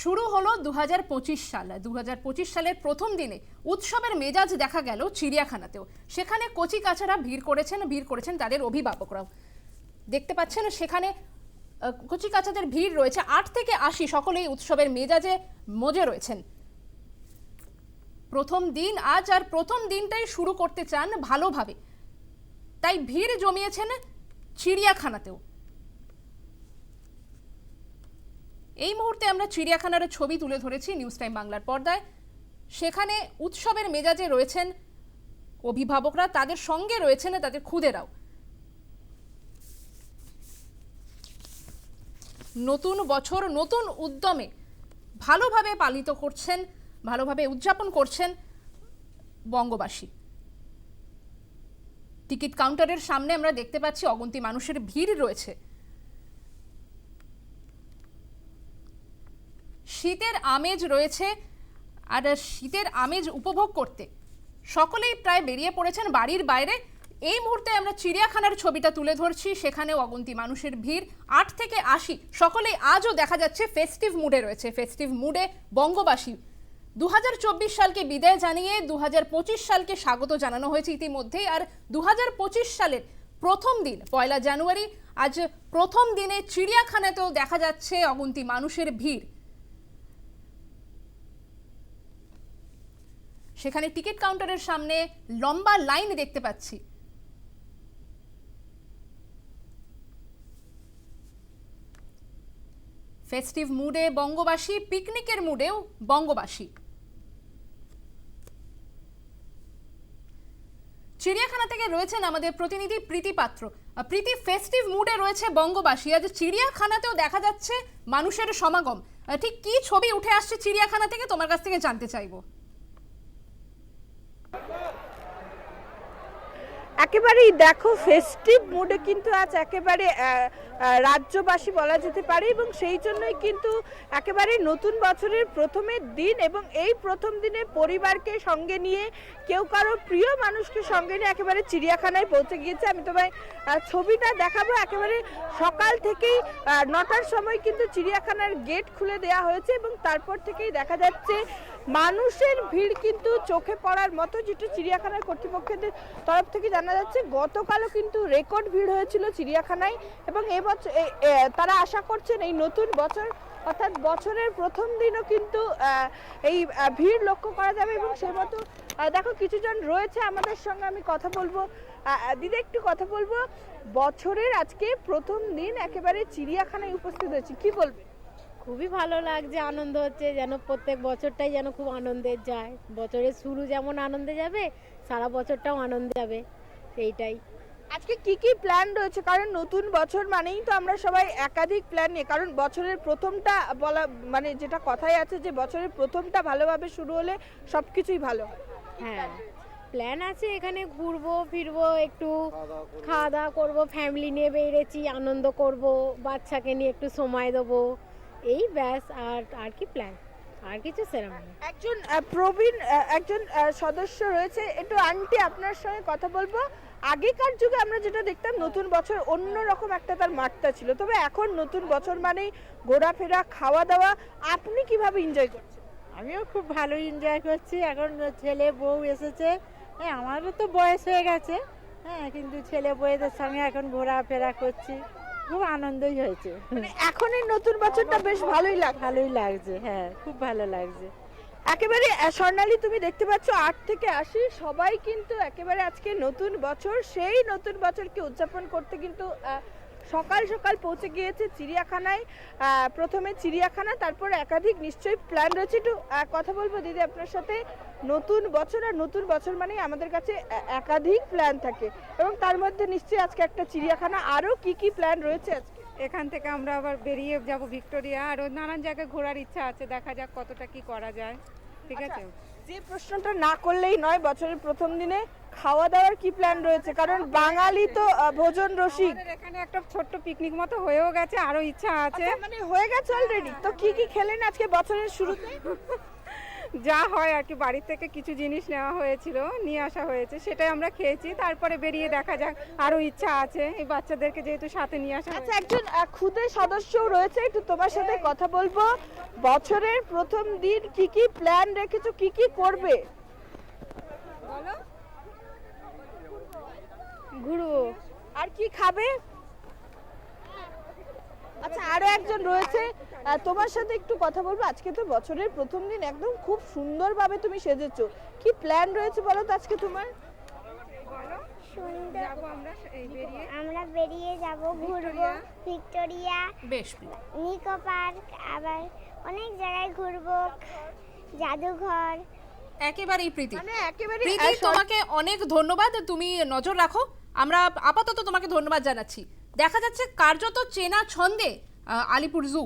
শুরু হলো দু হাজার পঁচিশ সাল। দু হাজার পঁচিশ সালের প্রথম দিনে উৎসবের মেজাজ দেখা গেল চিড়িয়াখানাতেও। সেখানে কচি কাচারা ভিড় করেছেন ভিড় করেছেন তাদের অভিভাবকরাও। দেখতে পাচ্ছেন সেখানে কচি কাচাদের ভিড় রয়েছে আট থেকে আশি, সকলেই উৎসবের মেজাজে মজে রয়েছেন। প্রথম দিন, আজ আর প্রথম দিনটাই শুরু করতে চান ভালোভাবে। তাই ভিড় জমিয়েছেন চিড়িয়াখানাতেও। এই মুহূর্তে আমরা চিড়িয়াখানার ছবি তুলে ধরেছি নিউজ টাইম বাংলার পর্দায়। সেখানে উৎসবের মেজাজে রয়েছেন অভিভাবকরা, তাদের সঙ্গে রয়েছেন তাদের খুদেরাও। নতুন বছর, নতুন উদ্যমে ভালোভাবে পালিত করছেন, ভালোভাবে উদযাপন করছেন বঙ্গবাসী। টিকিট কাউন্টারের সামনে আমরা দেখতে পাচ্ছি অগন্তি মানুষের ভিড় রয়েছে। শীতের আমেজ রয়েছে আর শীতের আমেজ উপভোগ করতে। সকলেই প্রায় বেরিয়ে পড়েছেন বাড়ির বাইরে। এই মুহূর্তে আমরা চিড়িয়াখানার ছবিটা তুলে ধরছি। সেখানেও অগন্তি মানুষের ভিড়। আট থেকে আশি, সকলেই আজও দেখা যাচ্ছে ফেস্টিভ মুডে রয়েছে। ফেস্টিভ মুডে বঙ্গবাসী। দু হাজার চব্বিশ সালকে বিদায় জানিয়ে দু হাজার পঁচিশ সালকে স্বাগত জানানো হয়েছে ইতিমধ্যেই। আর দু হাজার পঁচিশ সালের প্রথম দিন, পয়লা জানুয়ারি, আজ প্রথম দিনে চিড়িয়াখানাতেও দেখা যাচ্ছে অগন্তি মানুষের ভিড়। সেখানে টিকিট কাউন্টারের সামনে লম্বা লাইন দেখতে পাচ্ছি। ফেস্টিভ মুডে বঙ্গবাসী, পিকনিকের মুডেও বঙ্গবাসী। চিড়িয়াখানা থেকে রয়েছেন আমাদের প্রতিনিধি প্রীতি পাত্র। প্রীতি, ফেস্টিভ মুডে রয়েছে বঙ্গবাসী। আজ চিড়িয়াখানাতেও দেখা যাচ্ছে মানুষের সমাগম। ঠিক কি ছবি উঠে আসছে চিড়িয়াখানা থেকে? তোমার কাছ থেকে জানতে চাইব। একেবারেই দেখো ফেস্টিভ মুডে কিন্তু আজ একেবারে রাজ্যবাসী বলা যেতে পারে এবং সেই জন্যই কিন্তু একেবারে নতুন বছরের প্রথমের দিন এবং এই প্রথম দিনে পরিবারকে সঙ্গে নিয়ে কেউ কারও প্রিয় মানুষকে সঙ্গে নিয়ে একেবারে চিড়িয়াখানায় পৌঁছে গিয়েছে। আমি তোমায় ছবিটা দেখাবো। একেবারে সকাল থেকেই নটার সময় কিন্তু চিড়িয়াখানার গেট খুলে দেওয়া হয়েছে এবং তারপর থেকেই দেখা যাচ্ছে মানুষের ভিড় কিন্তু চোখে পড়ার মতো, যেটা চিড়িয়াখানার কর্তৃপক্ষদের তরফ থেকে জানা যাচ্ছে, গতকালও কিন্তু রেকর্ড ভিড় হয়েছিল চিড়িয়াখানায় এবং এবছর তারা আশা করছেন এই নতুন বছর, অর্থাৎ বছরের প্রথম দিনও কিন্তু এই ভিড় লক্ষ্য করা যাবে এবং সে মতো দেখো কিছুজন রয়েছে আমাদের সঙ্গে, আমি কথা বলব দিদি একটু কথা বলব। বছরের আজকে প্রথম দিন একেবারে চিড়িয়াখানায় উপস্থিত হয়েছি, কি বলবে? খুবই ভালো লাগছে, আনন্দ হচ্ছে, যেন প্রত্যেক বছরটাই যেন খুব আনন্দের যায়। বছরের শুরু যেমন আনন্দে যাবে, সারা বছরটাও আনন্দে যাবে। সেইটাই। আজকে কি কি প্ল্যান রয়েছে? কারণ নতুন বছর মানেই তো আমরা সবাই একাধিক প্ল্যান নিয়ে কারণ বছরের প্রথমটা বলা মানে যেটা কথাই আছে যে বছরের প্রথমটা ভালোভাবে শুরু হলে সব কিছুই ভালো। হয়। হ্যাঁ প্ল্যান আছে এখানে ঘুরবো ফিরবো একটু খাওয়া দাওয়া করব ফ্যামিলি নিয়ে বেরিয়েছি আনন্দ করব বাচ্চাকে নিয়ে একটু সময় দেবো। এই ব্যাস আর আর কি প্ল্যান আর কিছু সেরকম একজন প্রবীণ একজন সদস্য রয়েছে। একটু আন্টি আপনার সঙ্গে কথা বলব। আগেকার যুগে আমরা যেটা দেখতাম নতুন বছর অন্য রকম একটা তার মাত্রা ছিল। তবে এখন নতুন বছর মানেই ঘোরাফেরা খাওয়া দাওয়া আপনি কীভাবে এনজয় করছেন? আমিও খুব ভালো এনজয় করছি। এখন ছেলে বউ এসেছে। হ্যাঁ আমারও তো বয়স হয়ে গেছে। হ্যাঁ কিন্তু ছেলে বউদের সঙ্গে এখন ঘোরাফেরা করছি। খুব আনন্দই হয়েছে। মানে এখন এই নতুন বছরটা বেশ ভালোই লাগে ভালোই লাগছে হ্যাঁ খুব ভালো লাগছে। একেবারে স্বর্ণালী তুমি দেখতে পাচ্ছ, আট থেকে আশি। সবাই কিন্তু একেবারে আজকে নতুন বছর। সেই নতুন বছরকে উদযাপন করতে কিন্তু সকাল সকাল পৌঁছে গিয়েছে চিড়িয়াখানায়। প্রথমে চিড়িয়াখানা, তারপর একাধিক নিশ্চয়ই প্ল্যান রয়েছে। একটু কথা বলব দিদি আপনার সাথে। নতুন বছর আর নতুন বছর মানে আমাদের কাছে একাধিক প্ল্যান থাকে। এবং তার মধ্যে নিশ্চয়ই আজকে একটা চিড়িয়াখানা। আরও কি কি প্ল্যান রয়েছে আজকে? এখান থেকে আমরা আবার বেরিয়ে যাব ভিক্টোরিয়া। আরও নানান জায়গায় ঘোরার ইচ্ছা আছে। দেখা যাক কতটা কি করা যায়। ঠিক আছে? যে প্রশ্নটা না করলেই নয় বছরের প্রথম দিনে খাওয়া দাওয়ার কি প্ল্যান রয়েছে? কারণ বাঙালি তো ভোজন রসিক। এখানে একটা ছোট্ট পিকনিক মতো হয়েও গেছে আরও ইচ্ছা আছে। আচ্ছা, মানে হয়ে গেছে অলরেডি তো কি কি খেলেন আজকে বছরের শুরুতে? যা হয় আর কি বাড়ির থেকে কিছু জিনিস নেওয়া হয়েছিল নিয়ে আসা হয়েছে সেটাই আমরা খেয়েছি তারপরে বেরিয়ে দেখা যাক আরও ইচ্ছা আছে এই বাচ্চাদেরকে যেহেতু সাথে নিয়ে আসা আচ্ছা একজন খুদে সদস্যও রয়েছে একটু তোমার সাথে কথা বলব। বছরের প্রথম দিন কি কি প্ল্যান রেখেছো কি কি করবে? বলো। ঘুরবো আর কি খাবে? একজন রয়েছে। তোমার সাথে একটু কথা বলব। আজকে তো বছরের প্রথম দিন একদম খুব সুন্দরভাবে তুমি সেজেছো। কি প্ল্যান রয়েছে বলো তো আজকে তোমার? আমরা বেরিয়ে। আমরা যাব ঘুরবো। ভিক্টোরিয়া বেশ নিকো পার্ক আবার অনেক জায়গায় ঘুরবো। জাদুঘর। একেবারেই প্রীতি। মানে প্রীতি তোমাকে অনেক ধন্যবাদ। তুমি নজর রাখো। আমরা আপাতত তোমাকে ধন্যবাদ জানাচ্ছি। দেখা যাচ্ছে কার্যত চেনা ছন্দে আলিপুর জু